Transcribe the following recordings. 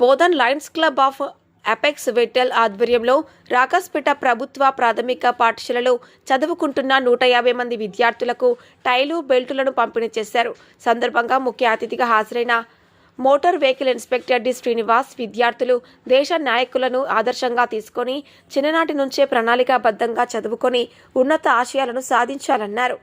Bodhan lions club of apex Vettel ఆధ్వర్యంలో రాకాస్పేట ప్రభుత్వ ప్రాథమిక పాఠశాలలో చదువుకుంటున్న నూట యాభై మంది విద్యార్థులకు టైలు బెల్టులను పంపిణీ చేశారు. సందర్భంగా ముఖ్య అతిథిగా హాజరైన motor vehicle inspector D. Srinivas విద్యార్థులు దేశ నాయకులను ఆదర్శంగా తీసుకొని చిన్ననాటి నుంచే ప్రణాళికాబద్ధంగా చదువుకొని ఉన్నత ఆశయాలను సాధించాలన్నారు.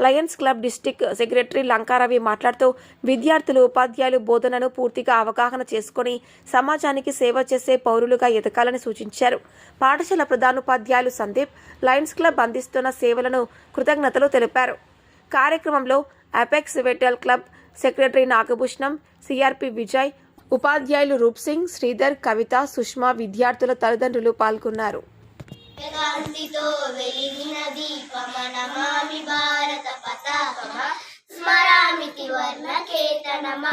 లయన్స్ క్లబ్ డిస్టిక్ సెక్రటరీ లంకారవి మాట్లాడుతూ విద్యార్థులు ఉపాధ్యాయులు బోధనను పూర్తిగా అవగాహన చేసుకొని సమాజానికి సేవ చేసే పౌరులుగా ఎదగాలని సూచించారు. పాఠశాల ప్రధానోపాధ్యాయులు సందీప్ లయన్స్ క్లబ్ అందిస్తున్న సేవలను కృతజ్ఞతలు తెలిపారు. కార్యక్రమంలో apex Vettel club secretary Nagabhushanam CRP Vijay ఉపాధ్యాయులు రూప్ సింగ్ శ్రీధర్ కవిత సుష్మా విద్యార్థుల తల్లిదండ్రులు పాల్గొన్నారు. కాంతితో వెలిగిన దీపమనమామి భారత పతాకమ. స్మరామితి త్రివర్ణ కేతనమ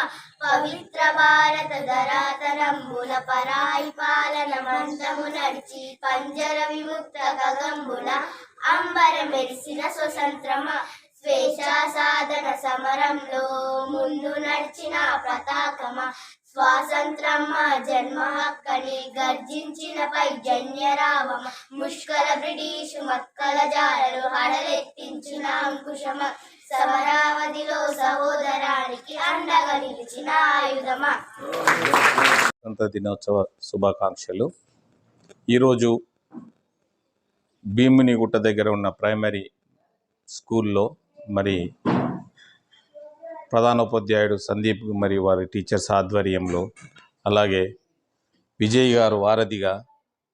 పవిత్ర భారత ధరాతరంబుల పరాయి పాలన మంత్రము నడిచి పంజర విముక్త గగంబుల. అంబర మెరిసిన స్వతంత్రమ. స్వేచ్ఛా సాధన సమరంలో ముందు నడిచిన పతాకమ. స్వాతంత్రమ్మ జన్మ హక్కని గర్జించిన పై జన్యరావమ ముష్కల బ్రిటిష్ మక్కల జాలలు హడలెత్తించిన అంకుశమ సమరావధిలో సహోదరానికి అండగా నిలిచిన ఆయుధమ స్వతంత్ర దినోత్సవ శుభాకాంక్షలు. ఈరోజు భీమునిగుట్ట దగ్గర ఉన్న ప్రైమరీ స్కూల్లో మరి ప్రధానోపాధ్యాయుడు సందీప్ మరియు వారి టీచర్స్ ఆధ్వర్యంలో అలాగే విజయ్ గారు వారధిగా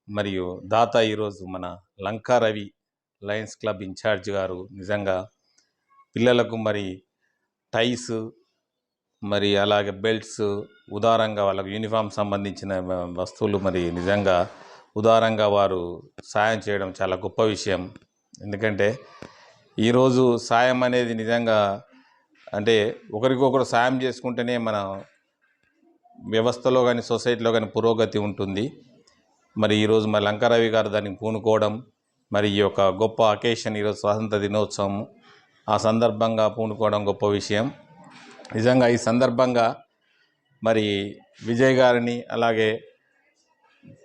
మరియు దాత ఈరోజు మన Lanka Ravi Lions Club incharge గారు నిజంగా పిల్లలకు మరి టైస్ మరి అలాగే బెల్ట్స్ ఉదారంగా వాళ్ళకు యూనిఫామ్ సంబంధించిన వస్తువులు మరి నిజంగా ఉదారంగా వారు సాయం చేయడం చాలా గొప్ప విషయం. ఎందుకంటే ఈరోజు సాయం అనేది నిజంగా అంటే ఒకరికొకరు సాయం చేసుకుంటేనే మన వ్యవస్థలో కానీ సొసైటీలో కానీ పురోగతి ఉంటుంది. మరి ఈరోజు మరి లంకారవి గారు దానికి పూనుకోవడం మరి ఈ యొక్క గొప్ప అకేషన్ ఈరోజు స్వాతంత్ర దినోత్సవం ఆ సందర్భంగా పూనుకోవడం గొప్ప విషయం. నిజంగా ఈ సందర్భంగా మరి విజయ్ గారిని అలాగే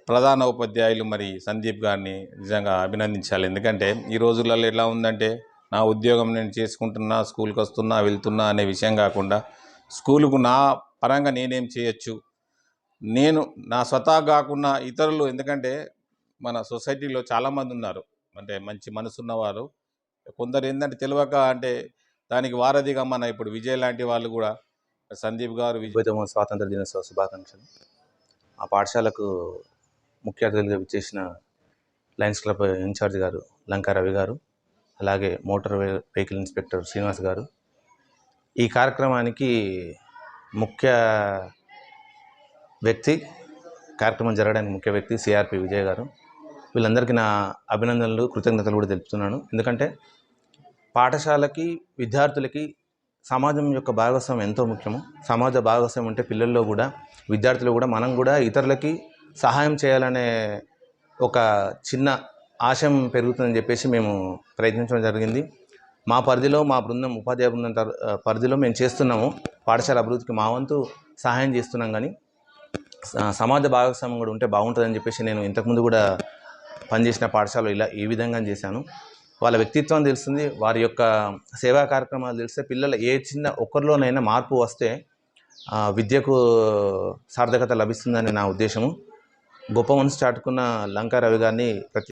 ప్రధాన ఉపాధ్యాయులు మరి సందీప్ గారిని నిజంగా అభినందించాలి. ఎందుకంటే ఈ రోజులలో ఎలా ఉందంటే నా ఉద్యోగం నేను చేసుకుంటున్నా స్కూల్కి వస్తున్నా వెళ్తున్నా అనే విషయం కాకుండా స్కూలుకు నా పరంగా నేనేం చేయొచ్చు? నేను నా స్వతహా కాకుండా ఇతరులు ఎందుకంటే మన సొసైటీలో చాలామంది ఉన్నారు. అంటే మంచి మనసున్నవారు. కొందరు ఏంటంటే తెలియక అంటే దానికి వారధిగా మన ఇప్పుడు విజయ్ లాంటి వాళ్ళు కూడా సందీప్ గారు విజయ్ స్వాతంత్ర దినోత్సవ శుభాకాంక్షలు. ఆ పాఠశాలకు ముఖ్య అతిథులుగా విచ్చేసిన లయన్స్ క్లబ్ ఇన్ఛార్జ్ గారు లంకా రవి గారు. అలాగే మోటార్ వెహికల్ ఇన్స్పెక్టర్ శ్రీనివాస్ గారు. ఈ కార్యక్రమానికి ముఖ్య వ్యక్తి కార్యక్రమం జరగడానికి ముఖ్య వ్యక్తి సిఆర్పి విజయ్ గారు. వీళ్ళందరికీ నా అభినందనలు కృతజ్ఞతలు కూడా తెలుపుతున్నాను. ఎందుకంటే పాఠశాలకి విద్యార్థులకి సమాజం యొక్క భాగస్వామ్యం ఎంతో ముఖ్యము. సమాజ భాగస్వామ్యం అంటే పిల్లల్లో కూడా విద్యార్థులు కూడా మనం కూడా ఇతరులకి సహాయం చేయాలనే ఒక చిన్న ఆశయం పెరుగుతుందని చెప్పేసి మేము ప్రయత్నించడం జరిగింది. మా పరిధిలో మా బృందం ఉపాధ్యాయ బృందం తర- పరిధిలో మేము చేస్తున్నాము. పాఠశాల అభివృద్ధికి మా వంతు సహాయం చేస్తున్నాం కానీ స- సమాజ భాగస్వామ్యం కూడా ఉంటే బాగుంటుందని చెప్పేసి నేను ఇంతకుముందు కూడా పనిచేసిన పాఠశాలలో ఇలా ఈ విధంగా చేశాను. వాళ్ళ వ్యక్తిత్వం తెలుస్తుంది. వారి యొక్క సేవా కార్యక్రమాలు తెలిస్తే పిల్లలు ఏ చిన్న ఒక్కరిలోనైనా మార్పు వస్తే విద్యకు సార్థకత లభిస్తుందని నా ఉద్దేశము. గొప్ప మనసు చాటుకున్న లంకారవి గారిని ప్రతి